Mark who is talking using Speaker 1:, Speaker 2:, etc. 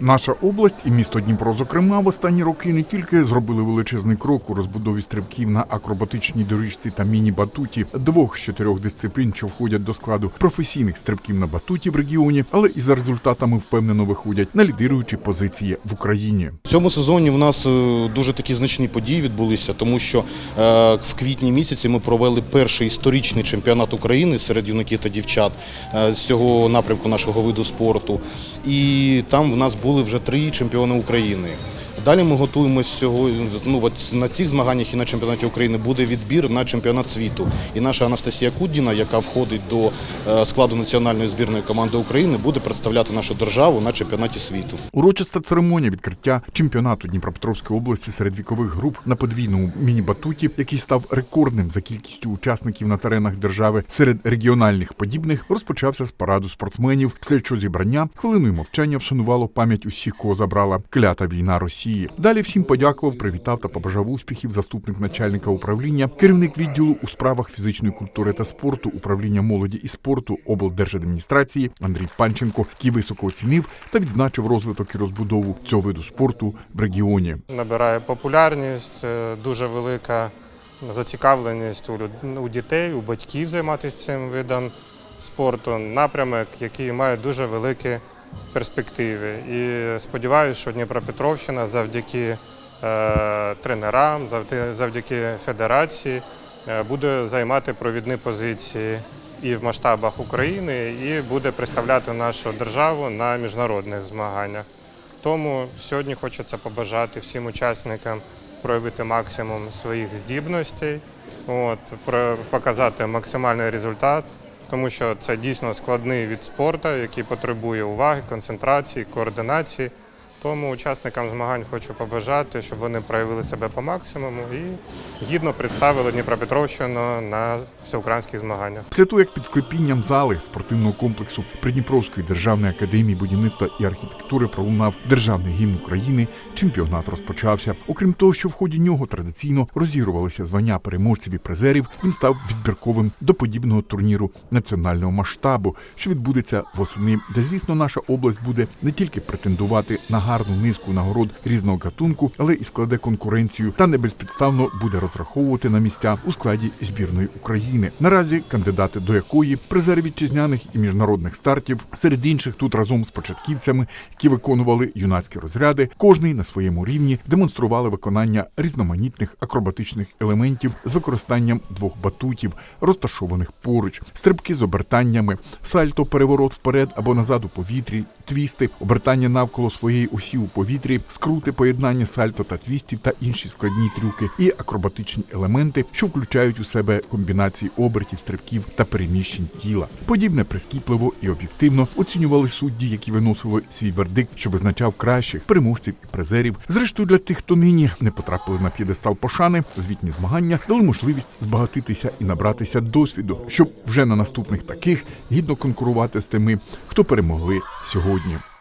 Speaker 1: Наша область і місто Дніпро, зокрема, в останні роки не тільки зробили величезний крок у розбудові стрибків на акробатичній доріжці та міні-батуті, двох з чотирьох дисциплін, що входять до складу професійних стрибків на батуті в регіоні, але і за результатами впевнено виходять на лідируючі позиції в Україні.
Speaker 2: В цьому сезоні в нас е, дуже такі значні події відбулися, тому що е, в квітні місяці ми провели перший історичний чемпіонат України серед юнаків та дівчат е, з цього напрямку нашого виду спорту. І там в нас були вже три чемпіони України. Далі ми готуємося ну, от на цих змаганнях і на чемпіонаті України буде відбір на чемпіонат світу. І наша Анастасія Кудіна, яка входить до е, складу національної збірної команди України, буде представляти нашу державу на чемпіонаті світу.
Speaker 1: Урочиста церемонія відкриття чемпіонату Дніпропетровської області серед вікових груп на подвійному міні-батуті, який став рекордним за кількістю учасників на теренах держави серед регіональних подібних, розпочався з параду спортсменів. Після що зібрання хвилиною мовчання вшанувало пам'ять усіх, кого забрала клята війна Росії. Далі всім подякував, привітав та побажав успіхів заступник начальника управління, керівник відділу у справах фізичної культури та спорту, управління молоді і спорту облдержадміністрації Андрій Панченко, який високо оцінив та відзначив розвиток і розбудову цього виду спорту в регіоні.
Speaker 3: набирає популярність, е, дуже велика зацікавленість у дітей, у батьків займатися цим видом спорту. Напрямок, який має дуже великі перспективи. І сподіваюся, що Дніпропетровщина завдяки е, тренерам, завдяки, федерації е, буде займати провідні позиції і в масштабах України, і буде представляти нашу державу на міжнародних змаганнях. Тому сьогодні хочеться побажати всім учасникам проявити максимум своїх здібностей, от, показати максимальний результат, тому що це дійсно складний від спорту, який потребує уваги, концентрації, координації. Тому учасникам змагань хочу побажати, щоб вони проявили себе по максимуму і гідно представили Дніпропетровщину на всеукраїнських змаганнях.
Speaker 1: Після того, як під склепінням зали спортивного комплексу Придніпровської державної академії будівництва і архітектури пролунав державний гімн України, чемпіонат розпочався. Окрім того, що в ході нього традиційно розігрувалися звання переможців і призерів, він став відбірковим до подібного турніру національного масштабу, що відбудеться восени, де, звісно, наша область буде не тільки претендувати на гарну низку нагород різного гатунку, але і складе конкуренцію та не безпідставно буде розраховувати на місця у складі збірної України. Наразі кандидати до якої призери вітчизняних і міжнародних стартів, серед інших тут разом з початківцями, які виконували юнацькі розряди, кожний на своєму рівні демонстрували виконання різноманітних акробатичних елементів з використанням двох батутів, розташованих поруч, стрибки з обертаннями, сальто, переворот вперед або назад у повітрі, твісти, обертання навколо своєї осі у повітрі, скрути, поєднання сальто та твістів та інші складні трюки і акробатичні елементи, що включають у себе комбінації обертів, стрибків та переміщень тіла. Подібне прискіпливо і об'єктивно оцінювали судді, які виносили свій вердикт, що визначав кращих переможців і призерів. Зрештою, для тих, хто нині не потрапили на п'єдестал пошани, звітні змагання дали можливість збагатитися і набратися досвіду, щоб вже на наступних таких гідно конкурувати з тими, хто перемогли сьогодні майбутнє.